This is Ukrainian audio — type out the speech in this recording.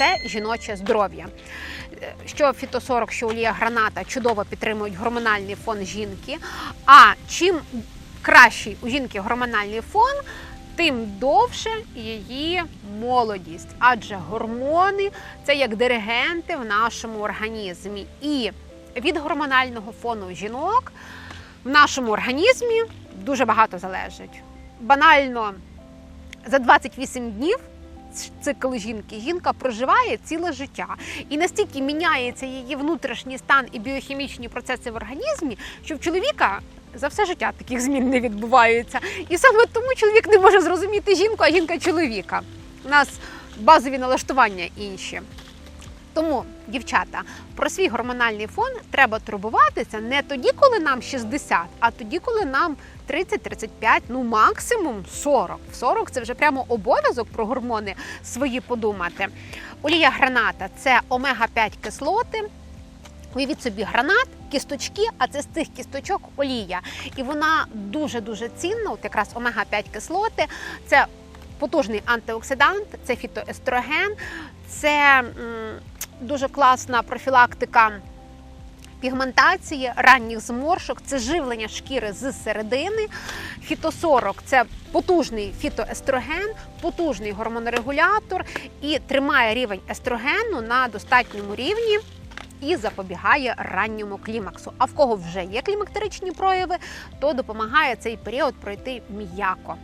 це жіноче здоров'я. Що фітосорок, що олія граната чудово підтримують гормональний фон жінки. А чим кращий у жінки гормональний фон, тим довше її молодість. Адже гормони це як диригенти в нашому організмі. І від гормонального фону жінок в нашому організмі дуже багато залежить. Банально за 28 днів цикл жінки жінка проживає ціле життя. І настільки міняється її внутрішній стан і біохімічні процеси в організмі, що в чоловіка за все життя таких змін не відбуваються. І саме тому чоловік не може зрозуміти жінку, а жінка чоловіка. У нас базові налаштування інші. Тому, дівчата, про свій гормональний фон треба турбуватися не тоді, коли нам 60, а тоді, коли нам 30-35, ну максимум 40. В 40 це вже прямо обов'язок про гормони свої подумати. Олія граната це омега-5 кислоти. Уявіть собі гранат, кісточки, а це з цих кісточок олія. І вона дуже-дуже цінна, от якраз омега-5 кислоти. Це потужний антиоксидант, це фітоестроген, це дуже класна профілактика пігментації, ранніх зморшок, це живлення шкіри з середини. Фітосорок це потужний фітоестроген, потужний гормонорегулятор і тримає рівень естрогену на достатньому рівні. І запобігає ранньому клімаксу. А в кого вже є клімактеричні прояви, то допомагає цей період пройти м'яко.